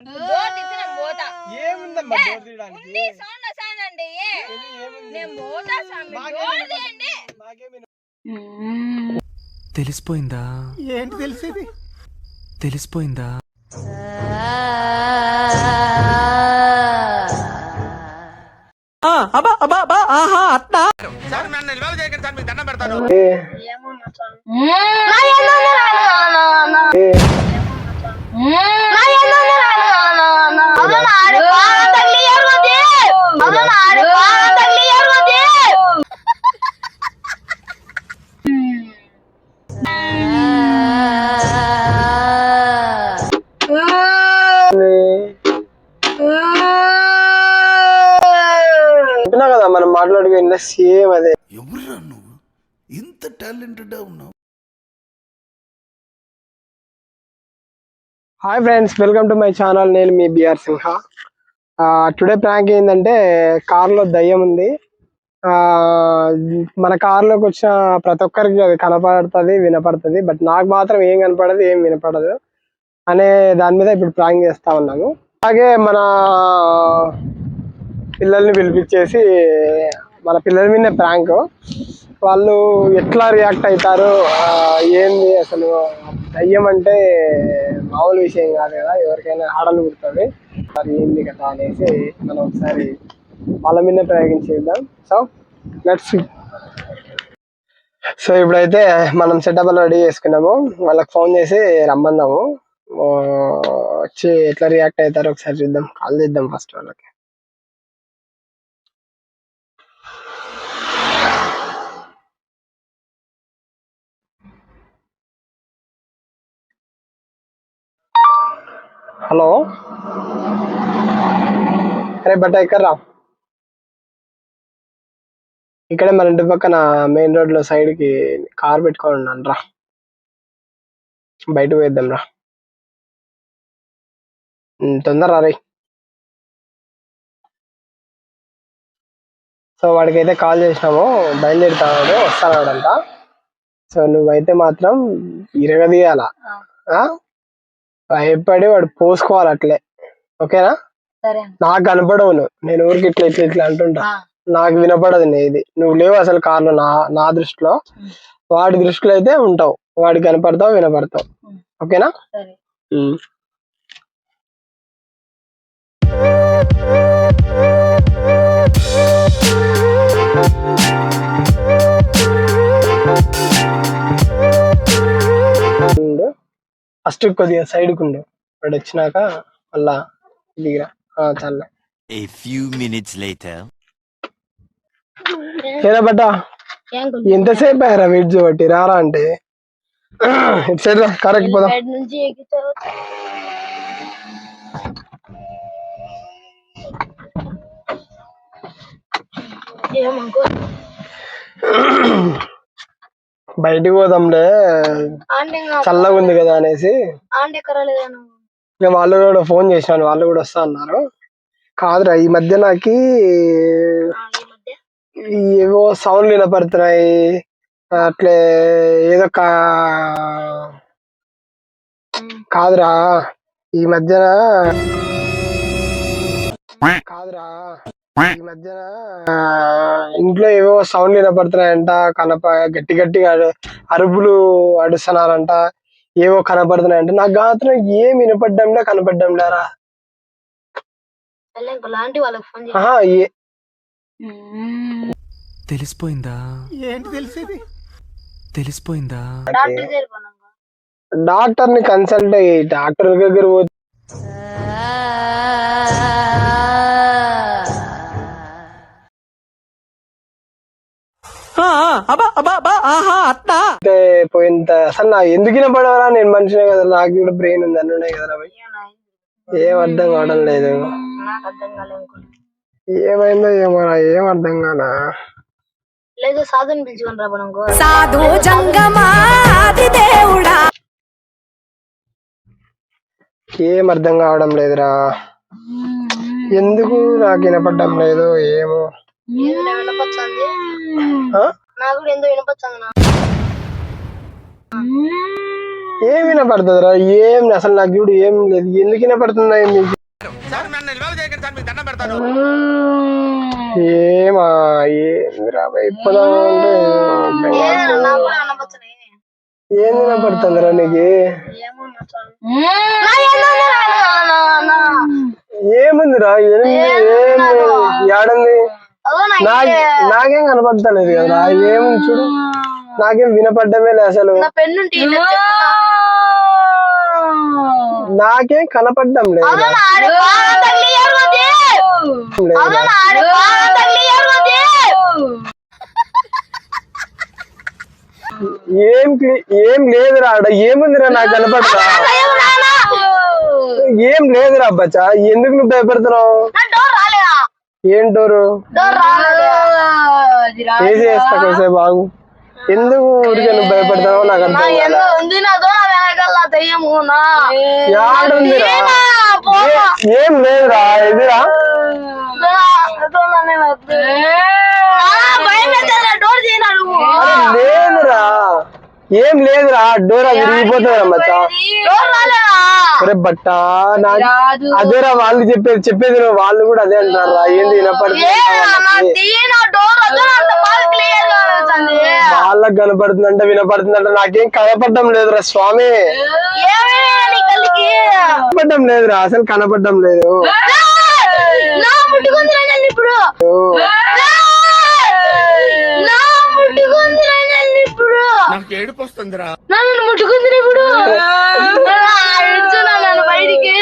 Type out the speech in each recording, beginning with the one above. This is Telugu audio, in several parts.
డోర్ తీసి నేను పోతా. ఏముందమ్మా ఏ, డోర్ తీయడానికి? ఉంది సౌండ్ వస్తానండి ఏమి- ఏముంది? నేను పోతా స్వామి మాకేమి డోర్ వినపడదు. తీయండి. మాకేమి తెలిసిపోయిందా? ఏంటి తెలిసేది? తెలిసిపోయిందా? చెప్పినా కదా మనం మాట్లాడుకున్న సేమ్ అదే. ఎవరురా నువ్వు? ఇంత టాలెంటెడ్ ఉన్నావు. Hi friends welcome to my channel. నేను మీ బిఆర్ సింహ. టుడే ప్రాంక్ ఏంటంటే కార్లో దయ్యం ఉంది. ఆ, మన కార్లోకి వచ్చిన ప్రతి ఒక్కరికి అది కనపడుతుంది వినపడుతుంది బట్ నాకు మాత్రం ఏం కనపడదు ఏం వినపడదు అనే దాని మీద ఇప్పుడు ప్రాంక్ చేస్తా ఉన్నాను. అలాగే మన పిల్లల్ని పిలిపించేసి మన పిల్లల మీద ప్రాంక్. వాళ్ళు ఎట్లా రియాక్ట్ అవుతారు ఏంది అసలు? దయ్యం అంటే మామూలు విషయం కాదు కదా ఎవరికైనా ఆడలు పుడుతుంది మరి ఏంది కదా అనేసి మనం ఒకసారి వాళ్ళ మీద ప్రయోగించేద్దాం సో లెట్స్ సో ఇప్పుడైతే మనం సెటప్ రెడీ చేసుకున్నాము. వాళ్ళకి ఫోన్ చేసి రమ్మందాము. వచ్చి ఎట్లా రియాక్ట్ అవుతారో ఒకసారి చూద్దాం. కాల్ చేద్దాం ఫస్ట్ వాళ్ళకి. హలో? అరే బట్ట ఎక్కడ్రా ఇక్కడే మన ఇంటి పక్కన మెయిన్ రోడ్లో సైడ్కి కార్ పెట్టుకొని ఉన్నాను రా. బయట పోయిద్దాం రా. తొందర రా సో వాడికైతే కాల్ చేసినాము బయలుదేరుతాడు వస్తాడాడంట సో నువ్వైతే మాత్రం ఇరగదీయాల? భయపడి వాడు పోసుకోవాలి అట్లే. ఓకేనా? సరే నాకు కనపడవు నువ్వు నేను ఊరికి ఇట్లా ఇట్లా ఇట్లా అంటుంటా. నాకు వినపడదు నీది నువ్వు లేవు అసలు కార్లో నా నా దృష్టిలో. వాడి దృష్టిలో అయితే ఉంటావు. వాడికి కనపడతావు వినపడతావు. ఓకేనా? సరే. ఉమ్. ఫస్ట్ కొద్దిగా సైడ్ కుండు వాడు వచ్చినాక మళ్ళా దిగిరా. ఆ, చాలే. A few minutes later. ఏరా బట్ట? ఎంతసేపు అయ్యారా వెయిట్ చేయబట్టి రారా అంటే. ఇటు సైడ్ రా కరెక్ట్ పోదాం. ఏమనుకో. బయటికి పోదాంలే. చల్లగా ఉంది కదా అనేసి. వాళ్ళు కూడా ఫోన్ చేసినాను వాళ్ళు కూడా వస్తా అన్నారు. కాదురా ఈ మధ్య నాకు ఆ, ఈ మధ్య? ఏవో సౌండ్లు వినపడుతున్నాయి. అట్లే ఏదో కాదురా ఈ మధ్యన కాదురా. ఈ మధ్యన ఇంట్లో ఏవో సౌండ్ వినపడుతున్నాయంట కనప గట్టి గట్టిగా అరు- అరుపులు అడుస్తున్నారంట ఏవో కనపడుతున్నాయంట. నాకు మాత్రం ఏం వినపడ్డంలా కనపడ్డంలారా ఆహా ఏ తెలిసిపోయిందా? ఏంటి తెలిసేది? తెలిసిపోయిందా? డాక్టర్ దగ్గర పోనాం డాక్టర్ని అయితే పోయింత అసలు నా ఎందుకు వినపడవరా? నేను మనిషినే కదా నాకు కూడా బ్రెయిన్ ఉంది అన్నీ ఉన్నాయి కదా భయ్. ఏం అర్థం కావడం లేదు. నాకు అర్థం కాలేదు ఏమైందో ఏమోరా ఏం అర్థం కానా లేదు సాధన పిలుచుకొని రా మనం సాధు జంగమాది దేవుడా? ఏం అర్థం కావడం లేదురా. ఎందుకు నాకు వినపడడం లేదు ఏమో. వినపచ్చింది? నాకు కూడా ఏం వినపడుతుందిరా? ఏం అసలు నాకు చూడు ఏం లేదు. ఎందుకు వినపడుతుందా నీకు? ఏమా ఏందిరా అనవచ్చునే. ఏం? వినపడుతుందిరా నీకు. ఏముందిరా ఏంది ఏం ఏడుంది నాకు నాకేం కనపడతలేదు కదరా ఏముంది చూడు. నాకేం వినపడ్డమే లేదు అసలు. నాకేం కనపడ్డం లేదు. ఏం ఏం లేదురా ఆడ ఏముందిరా నాకు కనపడతా. ఏం లేదురా బచ్చా ఎందుకు నువ్వు భయపడుతున్నావు? నా డోర్? ఏది చేస్తా బాగు ఎందుకు ఊరికే నువ్వు భయపడతావో నాకు అర్థం. ఏ- ఏం లేదురా నువ్వు? లేదురా. ఏం లేదురా డోరా విరిగిపోతుందిరా మచ్చా. బట్ట నా అదేరా వాళ్ళు చెప్పేది చెప్పేది వాళ్ళు కూడా అదే అంటారా ఏంది. వాళ్ళకి? కనపడుతుందంట వినపడుతుందంట నాకేం కనపడడం లేదురా స్వామి? కనపడడం లేదురా అసలు కనపడడం లేదు నా ముట్టుకుందిరా నన్ను ఇప్పుడు నా ముట్టుకుందిరా నన్ను ఇప్పుడు నాకు ఏడుపు వస్తుందిరా నన్ను ముట్టుకుందిరా ఇప్పుడు ఇడుచున్నా నన్ను బయటికి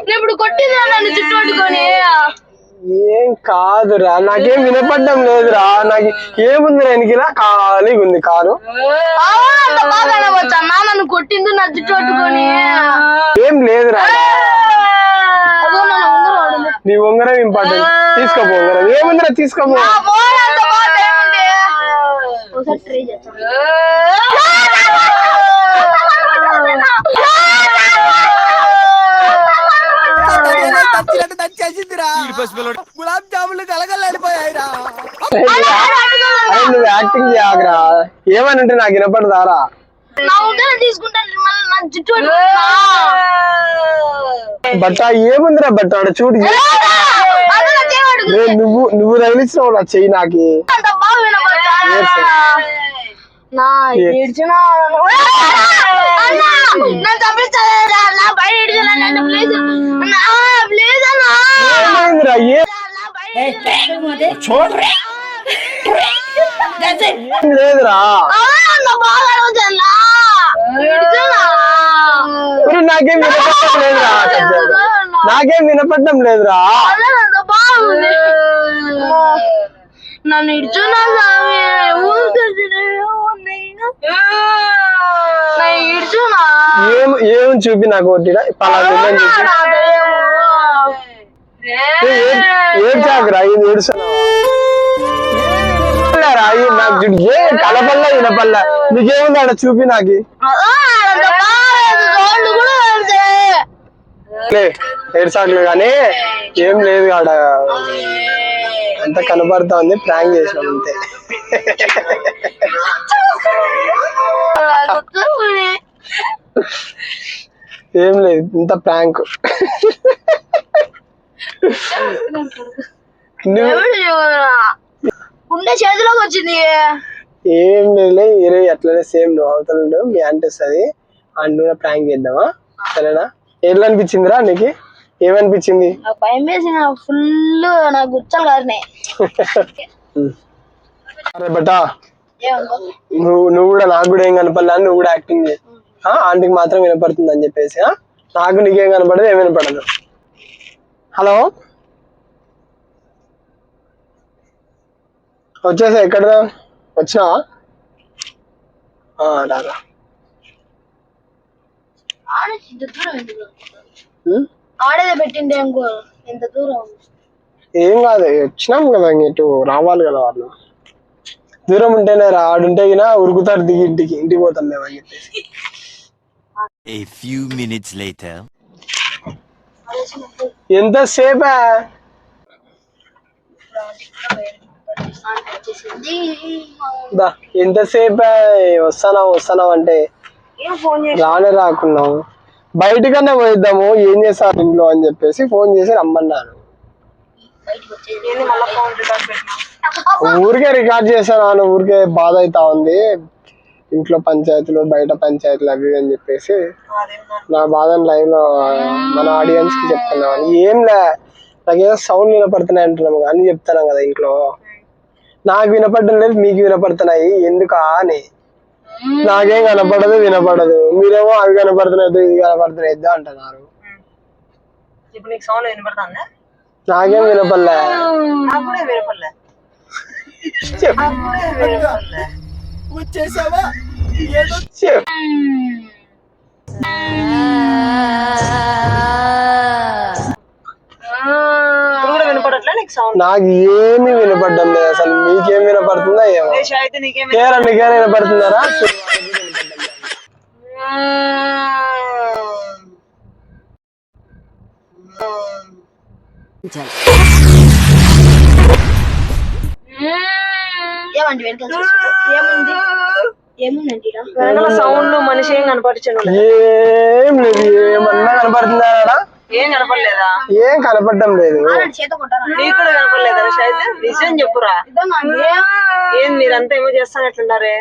నేను ఇప్పుడు కొట్టిందిరా నన్ను చుట్టూ పట్టుకొని ఏం కాదురా నాకేం వినపడడం లేదురా నాకు ఏముందిరా వెనకిలా ఖాళీగా ఉంది కారు? నన్ను కొట్టింది నా జుట్టు పట్టుకొని. ఏం లేదురా. నీ ఉంగరం ఇంపార్టెంట్ తీసుకోపో ఉంగరం. ఏముందిరా తీసుకోపో. ఏమని అంటే నాకు వినపడదారా? బట్ట ఏముందిరా బట్ట? ఆడ చూడు. నువ్వు నువ్వు తగిలించినావు నా చెయ్యి నాకి. అంత లేదురా. నాకేం వినపడడం లేదురా నాకేం వినపడడం లేదురా. నన్ను ఇడ్చున్నా స్వామి? ఏం ఏం చూపి నాకు ఒకటిరా పలానా ఇల్లు అని చెప్పి ఏం చాకురా ఇది ఏడుస్తున్నావా? ఈ నాకు చూడు ఏ కలపల్లా వినపల్లా నీకేముంది ఆడ? చూపి నాకు. లే ఏడు సార్లు కానీ ఏం లేదు ఆడ. అంత కనబడతా ఉంది ప్రాంక్ చేసినాం అంతే. ఏం లేదు ఇంత ప్రాంక్. నువ్వు ఉండే చేతిలోకి వచ్చింది. ఏం లేదులే ఇరవై అట్లనే సేమ్ నువ్వు అవుతాడు మీ అంటే వస్తుంది. అండ్ ప్రాంక్ చేద్దామా? సరేనా? ఎట్లా అనిపించిందిరా నీకు? ఏమనిపించింది? భయం వేసిన ఫుల్ నాకు గుచ్చలు కారినాయి. అరే నువ్వు నువ్వు కూడా నాకు కూడా ఏం కనపడలే? నువ్వు కూడా యాక్టింగ్ చేయి. ఆ, ఆంటీకి మాత్రం వినపడుతుంది అని చెప్పేసి ఆ? నాకు నీకేం కనపడదు ఏం వినపడదు. హలో? వచ్చేసా ఎక్కడ వచ్చినావా ఆ, రారా? ఆడేదే పెట్టిండే ఎంత దూరం. ఏం కాదు వచ్చినాం కదా ఇంక ఇటు రావాలి కదా వాళ్ళు. దూరం ఉంటేనే రా ఆడుంటే గినా ఉరుకుతారు దిగి ఇంటికి ఇంటికి పోతాం మేము అని చెప్పేసి. A few minutes later. ఎంతసేపా? దా ఎంతసేపు వస్తానా వస్తానా అంటే రానే రాకున్నాం. బయటకన్నా పోయిద్దాము ఏం చేస్తారు ఇంట్లో అని చెప్పేసి ఫోన్ చేసి రమ్మన్నాను ఊరికే రికార్డ్ చేశాను ఊరికే బాధ అవుతా ఉంది. ఇంట్లో పంచాయతీలు బయట పంచాయతీలు అవి అని చెప్పేసి నా బాధను లైవ్లో మన ఆడియన్స్కి చెప్తున్నాను. ఏం లే నాకేదో సౌండ్ వినపడుతున్నాయి అంటున్నాము అని చెప్తున్నాం కదా ఇంట్లో. నాకు వినపడడం లేదు మీకు వినపడుతున్నాయి. ఎందుకా అని. నాకేం కనపడదు వినపడదు. మీరేమో అవి కనపడుతున్నాయి ఇది కనపడుతున్నాయి ఇద్దా అంటున్నారు. ఇప్పుడు నీకు సౌండ్ వినపడుతుందా? నాకేం వినపడలే. వినపడలే. వచ్చేసావా? సౌండ్ నాకు ఏమీ వినపడడం లేదు. అసలు మీకేం వినపడుతుందా ఏమో. కేరా మీకేం వినపడుతున్నారా? ఏమండి వెనకాల ఏముంది? ఏముందండి వెనకాల సౌండ్ మనిషి ఏం కనపరిచాను ఏం లేదు ఏమన్నా కనపడుతున్నారా? ఏం కనపడలేదా? ఏం కనపడడం లేదు. నీకు కూడా కనపడలేదా నిజం చెప్పురా. ఏం? మీరంతా ఏమో చేస్తానట్లున్నారే?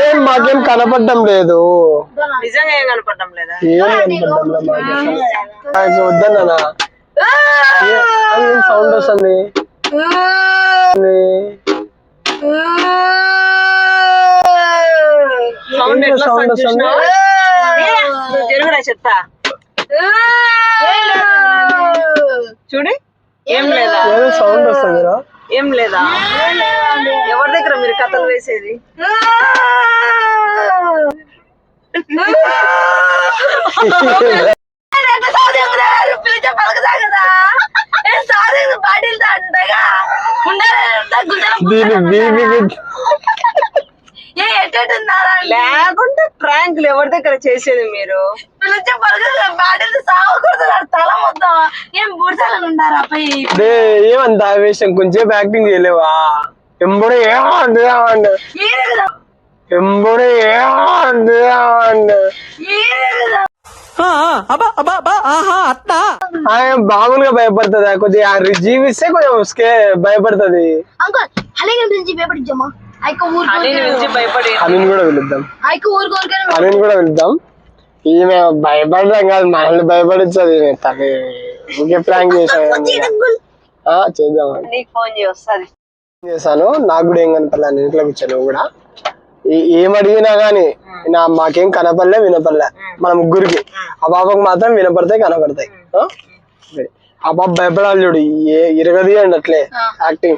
ఏం మాకేం కనపడడం లేదు. నిజంగా ఏం కనపడడం లేదా? ఏం వద్దన్నా సౌండ్ వస్తుంది. సౌండ్ వస్తుంది? చెప్తా. చూడి. ఏం లేదా? సౌండ్ వస్తుంది. ఏం లేదా? ఎవరి దగ్గర మీరు కథలు వేసేది? దీని బీబీ లేకుంటే ప్రాంక్లు ఎవరి దగ్గర చేసేది మీరు? ఏమంత ఆవేశం? కొంచెం యాక్టింగ్ చేయలేవా? ఎంబడే ఏమంటు ఏమంటు ఎంబడే ఏమంటు మామూలుగా భయపడుతుంది? కొద్దిగా జీవిస్తే కొంచెం భయపడుతుంది. అంకుల్ అలాగే భయపడించమ్మా. అయిక ఊరు అని నుంచి భయపడి అని కూడా పిలుద్దాం. కూడా పిలుద్దాం. ఈమె భయపడడం కాదు మనల్ని భయపడించదు తను ఊరికే ప్రాంక్ చేసాను చేద్దాం. నీకు ఫోన్ చేశాను. నాకు కూడా ఏం కనపడలే నేను ఇంట్లో కూర్చొని కూడా. ఏ- అడిగినా గానీ నా మాకేం కనపడలే వినపడలే. మన ముగ్గురికి. ఆ బాబాకు మాత్రం వినపడతాయి కనపడతాయి. ఆ? బాబు భయపడాలి చూడు ఏ ఇరగదీయండి అట్లే యాక్టింగ్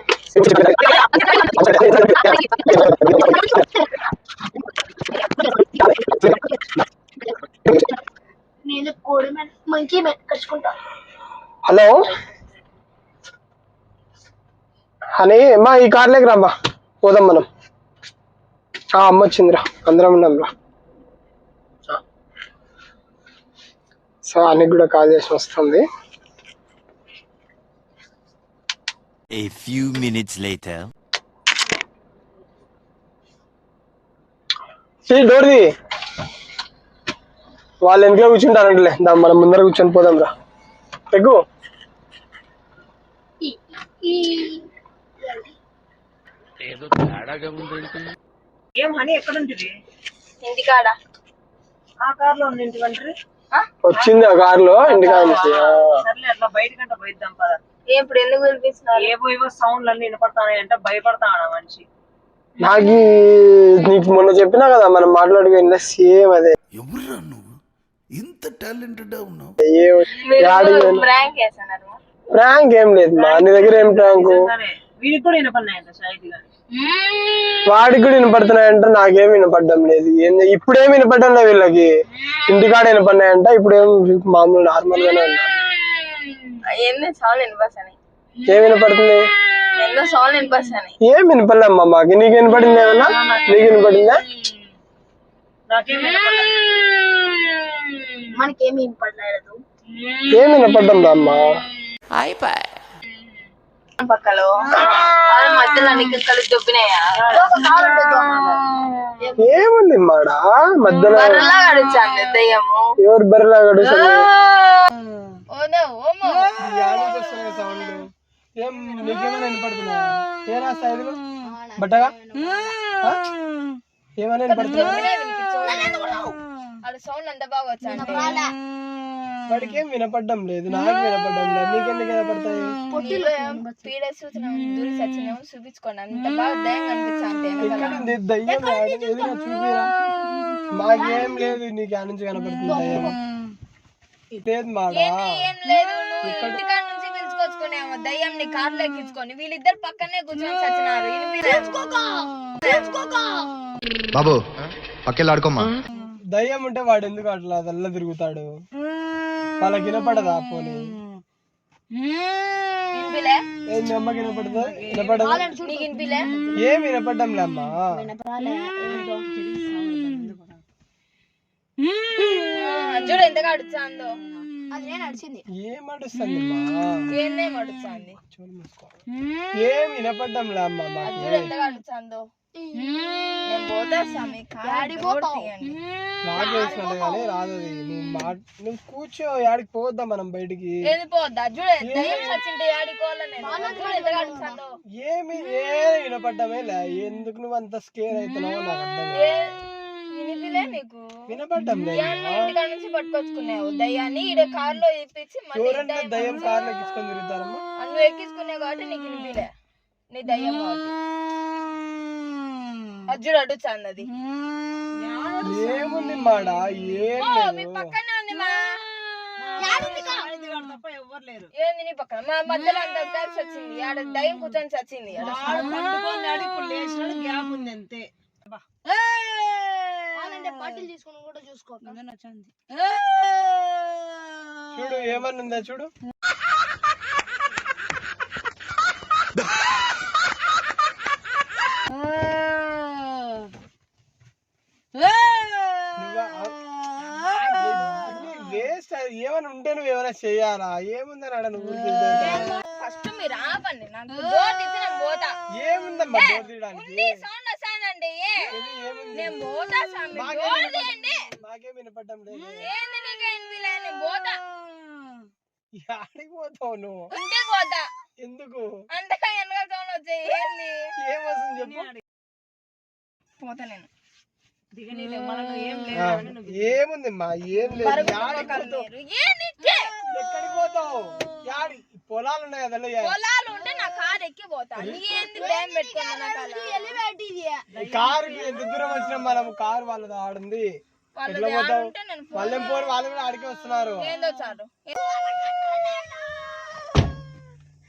నేను కోడి మీద మంకీ మీద కలుసుకుంటా హలో? అని అమ్మా ఈ కార్లోకి రామ్మా. పోదాం మనం. ఆ అమ్మ వచ్చిందిరా. అందరం ఉన్నాం రా. సో అనికి కూడా కాల్ చేసి వస్తుంది. A few minutes later. డోర్ది. వాళ్ళు వెనకలో కూర్చుంటారంటలే. మనం ముందర కూర్చొని పోదాం రా. ఎక్కువ ఏం హనీ ఎక్కడ ఉంటుంది ఇంటికాడ ఆ కార్లో ఉంది ఇంటి వంటరి? వచ్చింది ఆ కారులో ఇంటికాడ నుంచి ఆ. సర్లే అట్లా బయటకంట పోయిద్దాం పద. ఇప్పుడు ఎందుకు పిలిపిస్తున్నారు ఏవో ఏవో సౌండ్లు అన్ని వినపడతాయి అంటే భయపడతాను మనిషి? నాకు నీకు మొన్న చెప్పినా కదా మనం మాట్లాడుకున్న సేమ్ అదే. ఎవర్రా నువ్వు? ఇంత టాలెంటెడ్ ఉన్నావు? ప్రాంక్ ఏం లేదు మా నీ దగ్గర ఏం ప్రాంక్ వీడికి కూడా వినపడినాయంట షాయిద్ గాని వాడికి కూడా వినపడుతున్నాయంట నాకేం వినపడడం లేదు. ఇప్పుడేం వినపడడం లేదు వీళ్ళకి? ఇంటికాడ వినపడినాయంట ఇప్పుడేం మామూలు నార్మల్ గానే ఏం వినపడుతుంది? ఏం వినపడలేమ్మా మాకు. నీకు వినపడింది ఏమన్నా? నీకు వినపడిందా? మనకేమి వినపడలేదు. ఏం వినపడ్డం అమ్మా? పక్కలో. అది మధ్యలో నీకు కలిసి దొబ్బినాయా? ఏముంది మాడా? మధ్యలో బర్రెలా దయ్యము. ఎవరు బర్రెలా ఏం నీకేమైనా ఏ రాస్తా బట్టగా? ఏమైనా సౌండ్ ఎంత బాగా వచ్చాండి వాడికి వినపడడం లేదు నాకు వినపడడం లేదు. నీకెందుకు వినపడతాయి? పీడ సూచన దూరి సచ్చినాము చూపించుకోండి. అంత బాగా దయ్యం కనిపించాంది ఎక్కడుంది దయ్యం? చూపిరా. మాకేం లేదు నీకు ఆ నుంచి కనపడుతుంది దయ్యం. లేదు మాడా ఏం లేదు? నువ్వు ఇంటికాడ నుంచి పిలుచుకొచ్చుకునేమో. దయ్యం నీ కార్లో ఎక్కించుకొని. వీళ్ళిద్దరు పక్కనే కూర్చొని సచ్చినారు బాబు పక్కెళ్ళి ఆడుకోమ్మా. దయ్యం ఉంటే వాడు ఎందుకు అట్లా తెల్ల తిరుగుతాడు? వాళ్ళకి వినపడదా పోనీ వినిపిలే ఏం మీ అమ్మకి వినపడదా? ఏం వినపడడం లేమ్మా ఆ, చూడు ఎంతగా అడుచాందో. ఏం అడుస్తుంది ఏందేం ఎంతగా అడుచాందో నేను పోతా స్వామి. కాడి తీయండి నాకు వేసినట్టు కానీ రాదు అది నువ్వు మా నువ్వు కూర్చో యాడికి పోద్దాం మనం బయటికి? ఏది పోద్దా? చూడు దయ్యం సచ్చింటే ఆడుకోవాలా నేను? చూడు ఎంతగా అడుచాందో ఏమి? ఏ వినపడ్డమే లే. ఎందుకు నువ్వు అంత స్కేర్ అవుతున్నావో నాకు అర్థం కాదు. ఏ వినిపిలే నీకు? వినపడ్డం లేదు. దయ్యాన్ని ఇంటికాడ నుంచి పట్టుకొచ్చుకున్నావు. దయ్యాన్ని ఈడ కార్లో ఇప్పించి మళ్ళీ ఎవరన్నా దయ్యం ఎక్కించుకొని తిరుగుతారమ్మా. నువ్వు ఎక్కించుకున్నావు కాబట్టి నీకు వినిపిలే. నీ దయ్యం కాబట్టి అది చూడు అడుగుతుంది అది ఏముంది మాడా? ఏం ఓ, మీ లేదు పక్కనే ఉంది మా ఏంది నీ పక్కన? మా మధ్యలో అంత కలిసి వచ్చింది ఆడ దయ్యం కూర్చొని చచ్చింది. ఆడ. చూడు ఏమన్నా ఉందా చూడు? ఉంటే నువ్వు ఏమైనా చెయ్యాలా ఏముందని ఆడ నువ్వు? ఫస్ట్ మీరు ఆపండి. నాకు డోర్ తీసి నేను పోతా. ఏముందమ్మా డోర్ తీయడానికి? ఉంది సౌండ్ వస్తానండి నేను పోతా స్వామి డోర్ తీయండి. మాకేం వినపడ్డం లేదు. ఏంది నీకు నేను పోతా. ఆడికి పోతావు నువ్వు? ఇంటికి పోతా. ఎందుకు? అంతగా వెనక సౌండ్ వచ్చాయి ఏంది? ఏమొస్తుంది చెప్పు? పోతా నేను. ఏముంది మా ఏం లేదు పోతావు? ఎక్కడికి యాడి పొలాలు ఉన్నాయి కదా లో, యా- పొలాలు ఉంటే నా కారు ఎక్కి పోతా ఎంత దూరం వచ్చినా మనం కారు వాళ్ళది ఆడుంది. ఎట్లా పోతావు? వాళ్ళేం పోరు వాళ్ళు కూడా ఆడికే వస్తున్నారు.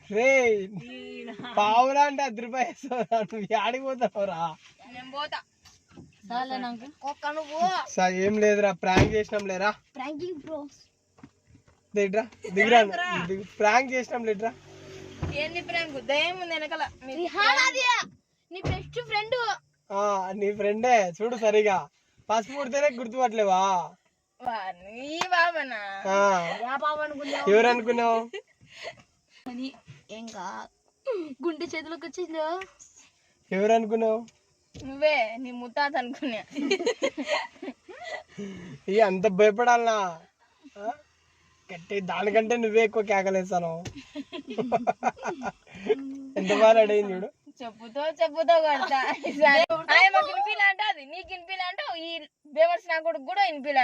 రే పావురా అంటే రూపాయలు నేను పోతా. సార్ ఏం లేదురా ప్రాంక్ చేసినాం లేరా? దిగ్రా దిగురా దిగు ప్రాంక్ చేసినాం లేట్రా ఏంది ప్రేమ దయ్యం ఉంది వెనకాల నీ బెస్ట్ ఫ్రెండ్ ఆ, నీ ఫ్రెండే చూడు సరిగా. పసుపు పుడితేనే గుర్తుపట్టలేవా? ఈ బాబనా ఆ, ఎవరు అనుకున్నావు? ఇంకా గుండె చేతిలోకి వచ్చిందో? ఎవరు అనుకున్నావు? నువ్వే నీ ముత్తాత అనుకున్నా. ఇక అంత భయపడాలనా? ఆ? గట్టి దానికంటే నువ్వే ఎక్కువ కేకలేస్తాను ఎంత బాగా అడిగింది చూడు. చెప్పుతో చెప్పుతో కొడతా. ఈసారి ఆయన మాకు వినిపిలా అంటే అది నీకు వినిపిలా అంటే ఈ బేవర్స్ నా కొడుకు కూడా వినిపిలా